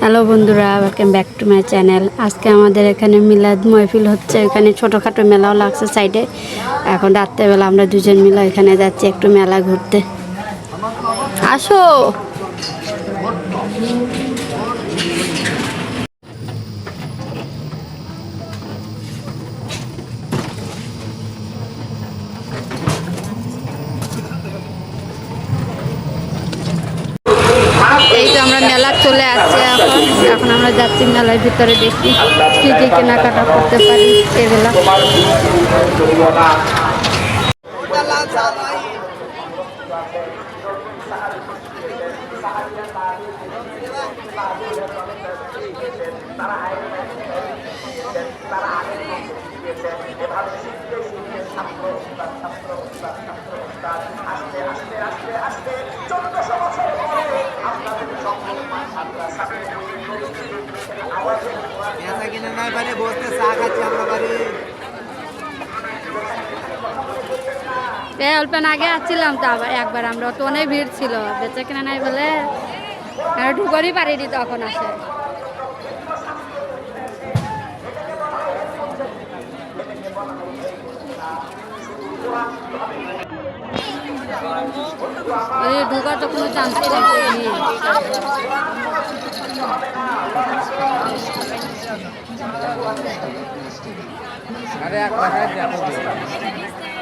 Hello বন্ধুরা welcome back to my channel আজকে আমাদের এখানে মিলাদ মহফিল হচ্ছে, এখানে ছোটোখাটো মেলাও লাগছে সাইডে এখন রাত্রেবেলা আমরা দুজন মিলে এখানে যাচ্ছি একটু মেলা ঘুরতে। আসো এই তো আমরা মেলা চলে আসছে এখন। এখন আমরা যাচ্ছি মেলার ভিতরে দেখি কি কি কেনাকাটা করতে পারি এবেলা পেঁচা কিনে নাই বাড়ি বসতে চা খাচ্ছি আমরা বাড়ি এই অল্পেন আগে আসছিলাম তো, আবার একবার আমরা তো অনেক ভিড় ছিল। বেচা কিনা নাই বলে, আর ঢুকরই পারিনি তখন আসে। এই ঢুকার তো কোনো চান্স আরে একবার দেখো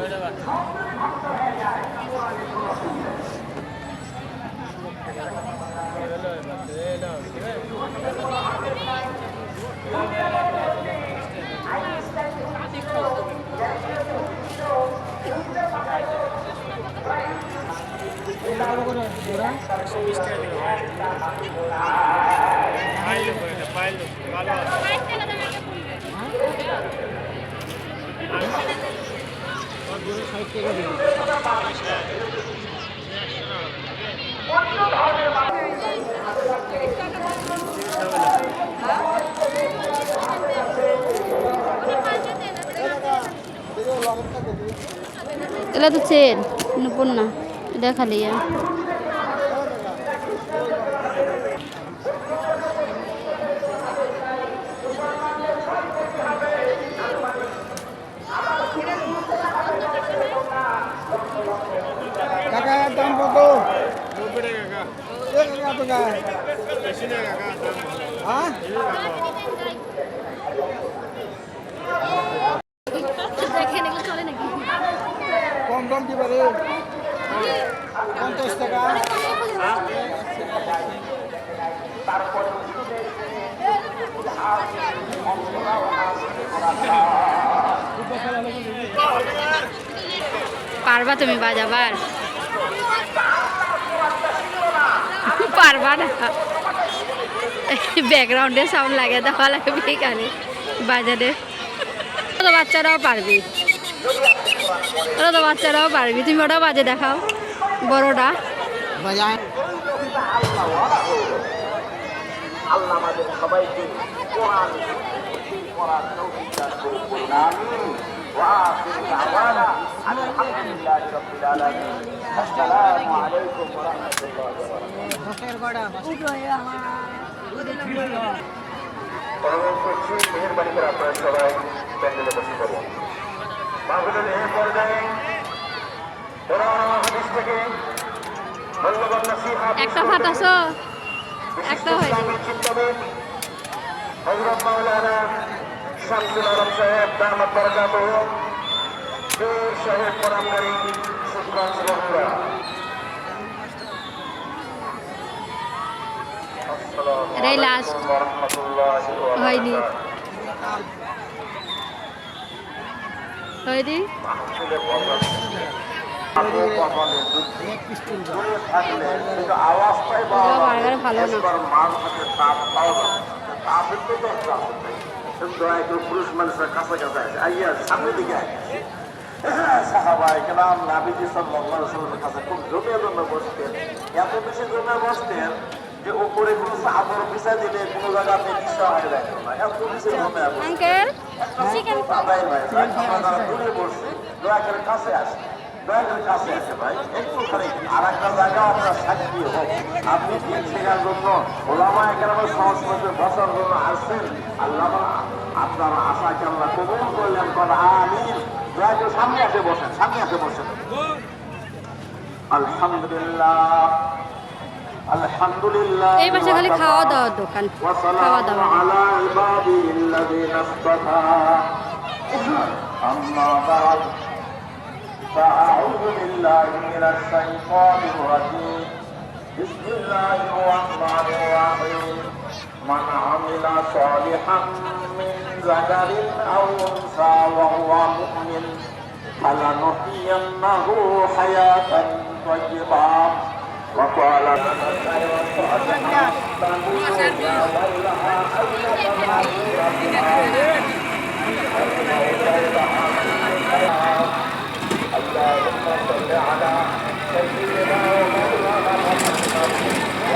Böyle bak. Böyle bak. Böyle bak. এগুলো তো চেন নুপুর এটা খালি ইয়ে। কাকা এর দাম কত এক হাজার টাকা হ্যাঁ কম দাম কি পারে পঞ্চাশ টাকা পারবা তুমি বাজাবার? পারবা না। ব্যাকগ্রাউন্ডে সাউন্ড লাগে, দেওয়া লাগবে এখানে, বাজারে। তো বাচ্চারাও পারবি। ওরা তো বাচ্চারাও পারবি। তুমি ওটাও বাজে দেখাও, বড়টা। সবাইকে কোরআন করার তৌফিক দান করুন বলুন আমিন وآخر دعوانا أن الحمد لله رب العالمين السلام عليكم ورحمة الله وبركاته অনুরোধ করছি মেহরবানি করে আপনারা সবাই প্যান্ডেলে বসে পড়ুন মাহফিলের এই পর্যায়ে কোরআন হাদিস থেকে মূল্যবান নসিহত একটা ফাটাছ একটা হয় ইসলামী চিন্তবিদ হযরত মাওলানা শামসুল আলম সাহেব দামাত বারাকাতুহু পীর সাহেব ওয়া রাহমাতুল্লাহি ওয়া হয়নি। হয়নি? ভালো না দয়া করে পুরুষ মানুষের কাছে কাছে আছে। আইয়া সামনের দিকে আয়। সাহাবাই কেরাম নাবিজি সাল্লাল্লাহু কাছে খুব জমে বসতেন। এত বেশি জমে বসতেন যে উপরে কোনো চাদর বিছাই দিলে কোনো জায়গাতে নিঃশ্বা হয়ে না। এত বেশি জমে ভাই দূরে বসছি দয়া করে কাছে আসে। দয়া করে কাছে আসে ভাই একটুখানি আর একটা জায়গা আপনার সাক্ষী হোক। আপনি দিন শেখার জন্য ওলামা একেবারে সংস্কৃতি বসার জন্য আসছেন? আল্লাহ আপনার আশাকে আল্লাহ কবুল করলেন কথা আমিন দয়া করে সামনে আসে বসেন সামনে আসে বসেন আলহামদুলিল্লাহ আলহামদুলিল্লাহ এই পাশে খালি খাওয়া দাওয়ার দোকান খাওয়া وسلام দাওয়া على عباده الذين اصطفى أما بعد فأعوذ بالله من الشيطان الرجيم بسم الله الرحمن الرحيم من عمل صالحا من ذكر أو أنثى وهو مؤمن فلنحيينه حياة طيبة. وقال اللهم صل على سيدنا محمد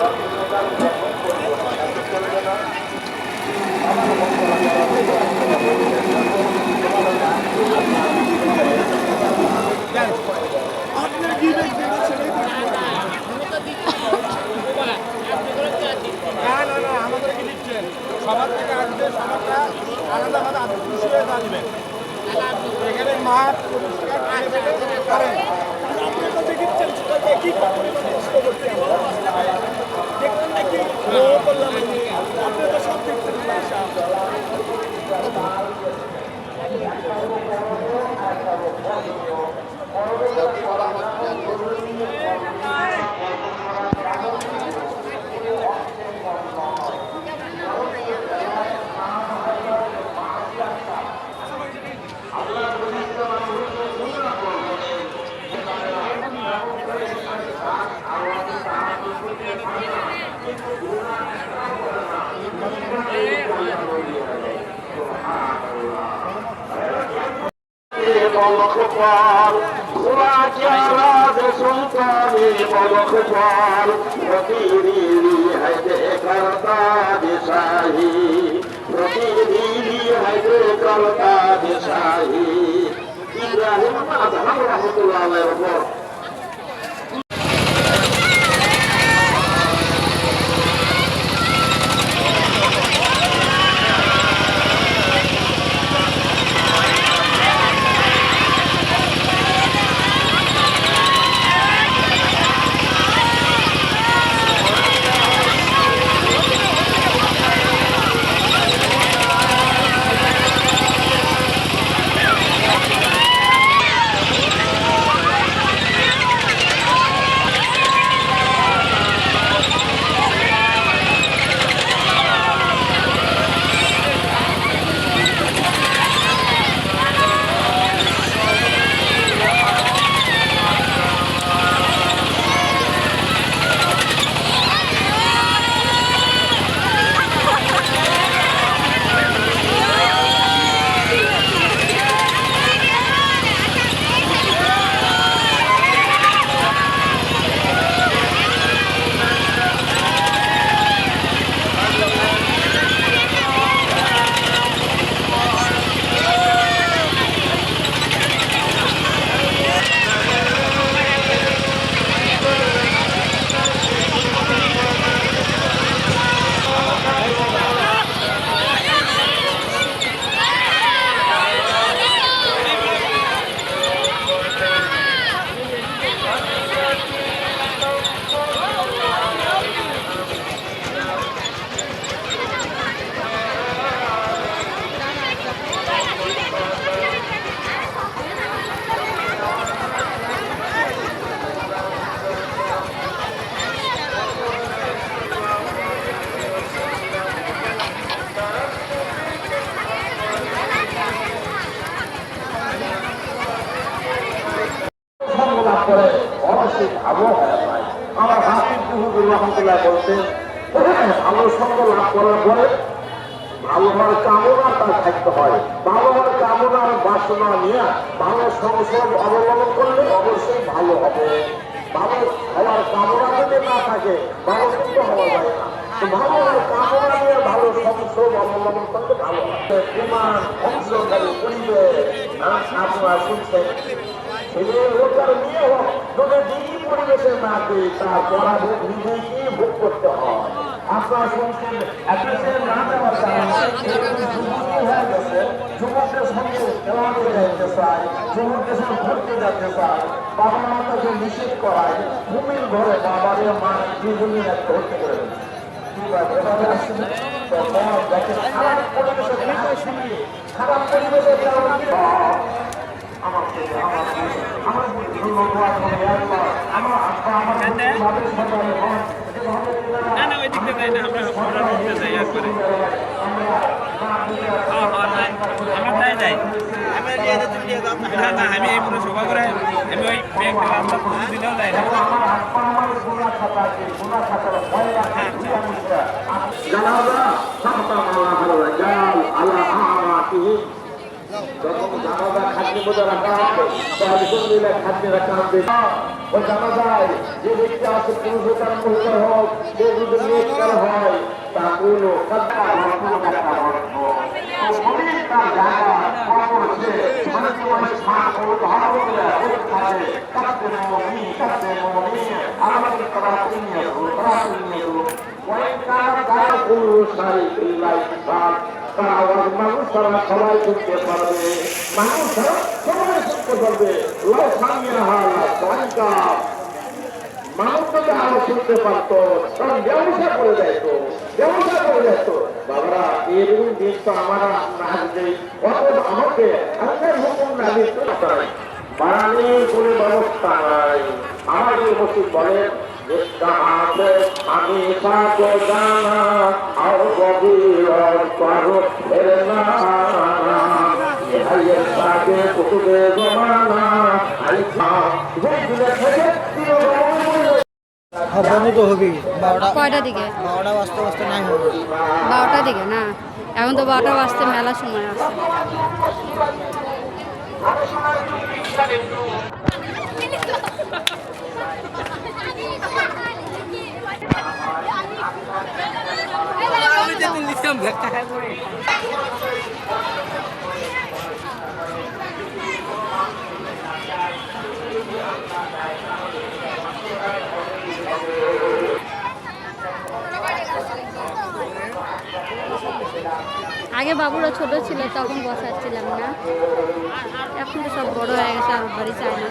বর্জনের কাজে বর্জন না করে চলবে না। কিন্তু কারণে এরা করতে পারে না। বর্জনের কাজ বর্জন করব না। তাতে চলবে না। না না না আমাদেরকে দিচ্ছেন সবার থেকে আসবে সবারটা আলাদাভাবে আপনি খুশি হয়ে জানবেন এখানে মাঠ পরিষ্কার পরিবেশ করেন আপনি তো দেখিচ্ছেন সেটাকে কি করে চেষ্টা করছি আমরা দেখুন নাকি ও করলাম আমি। আপনি তো সব দেখছেন বলখপাল রাজ সুলতানি বলখপাল প্রতিদিনি হাইতে করতা দিশাহি প্রতিদিনি হাইতে করতা দিশাহি ইব্রাহিম রহমতুল্লাহ অবলম্বন করলে ভালো বিমান অংশকারী পরিবেশ আপনারা শুনছেন ছেলে হোক যদি দিনই পরিবেশে না পেয়ে তার করতে হয় আপনারা শুনছেন অ্যাড্রেসের না দেওয়ার হয়ে গেছে। যুবকদের সঙ্গে খেলাধুলা যাইতে চায় যুবকদের সঙ্গে ঘুরতে যেতে চায় বাবা মা তাকে নিষেধ করায় ঘুমির ঘরে বাবারে মা দুজনই একটা হতে না? না ওই দিকটা যাই না আমরা আমরা ঘুরতে যাই একবারে আমরা তাই যাও না। আমি এই পুরো শোভা করে আমি ওই ব্যাংক রাস্তা পুরো দিনেও যাই না আমার আব্বা আমার গুনাহ খাতা আছে, গুনাহ খাতার ভয় রাখে, নিরামিষরা। জানাজা সামতা মাওলা হাল রাজাল আলা আমাতিহিম। যখন জানাজা খাদ্যের মধ্যে রাখা হবে তাহলে মিলে খাদ্যে রাখা হবে ওই জানাজায় যে ব্যক্তি আছে পুরুষ হোক আর মহিলা হোক সে যদি হয় তা কোনো সত্তা কোনো একটা তার জায়গা কবর মানে তার আওয়াজ মানুষ তারা শুনতে পারবে মানুষ তারা সবাই শুনতে পারবে লো সামিয়া হালা সরকার মানুষ যদি আরও শুনতে পারতো তখন ব্যবসা করে যেত ব্যবসা করে যেত বাবারা এরকম দিন তো আমার না আসবে অতএব আমাকে আল্লাহর হুকুম না দিতে বাড়ানি কোনো ব্যবস্থা নাই। আমাদের উপস্থিত বলেন আমি কুতুবে জমানা আইসা বুঝলে থেকে হ্যাঁ বন্ধ তো হবেই। বারোটা কয়টা দিকে? বারোটা বাজতে বাজতে নাই হবে বারোটা দিকে না? এখন তো বারোটা বাজতে মেলা সময় আছে। আগে বাবুরা ছোট ছিল, তখন বসাচ্ছিলাম না। এখন তো সব বড় হয়ে গেছে, আর বাড়ি চায় না।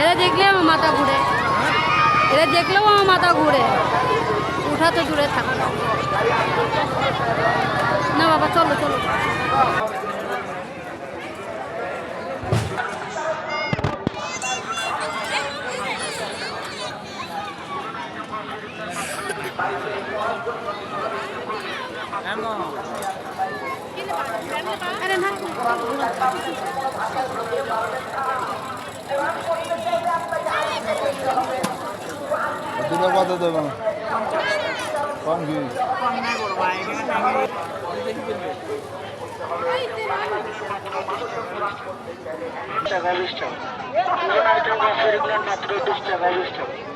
এরা দেখলে আমার মাথা ঘুরে। এরা দেখলেও আমার মাথা ঘুরে। উঠা তো দূরে থাকো। না বাবা, চলো চলো। দুটো কত দেবো কম কি টাকা বিশ টাকা মাত্র বিশ টাকা বিশ টাকা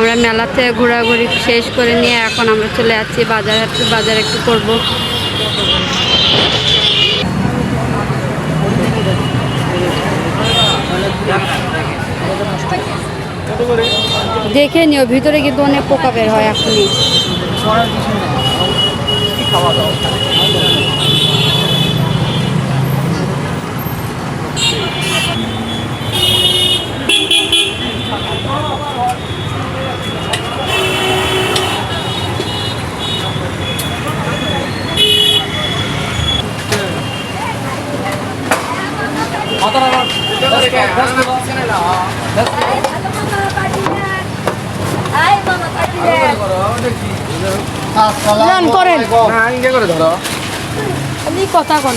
আমরা মেলাতে ঘোরাঘুরি শেষ করে নিয়ে এখন আমরা চলে যাচ্ছি বাজার বাজার একটু করব। দেখে নিও, ভিতরে কিন্তু অনেক পোকা বের হয় এখনই। করেন। আপনি কথা কন।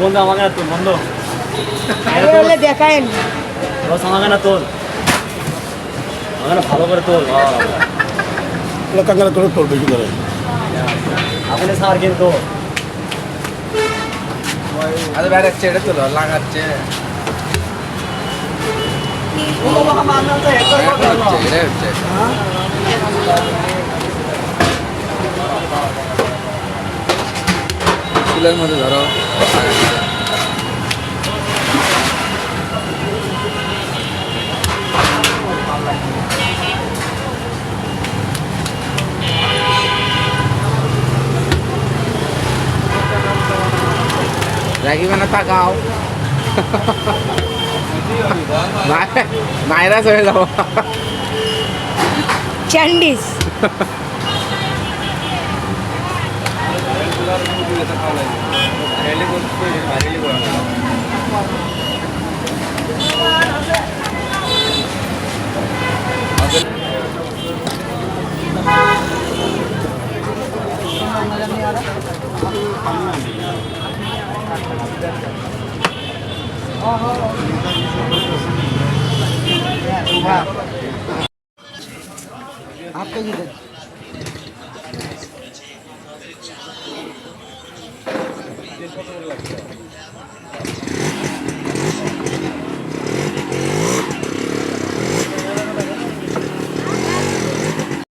বন্ধু আমাকে না তোল বন্ধু। দেখায় বস আমাকে না তোল। আমাকে না ভালো করে তোল কাঙ্গাল করে তোর বেশি করে। আসলে স্যার কিন্তু അത് വരച്ച് എടുത്തല്ലോ langacce চুলের মধ্যে ধরো जागी मना था गाव. मायरा सवे जाओ चंडीस.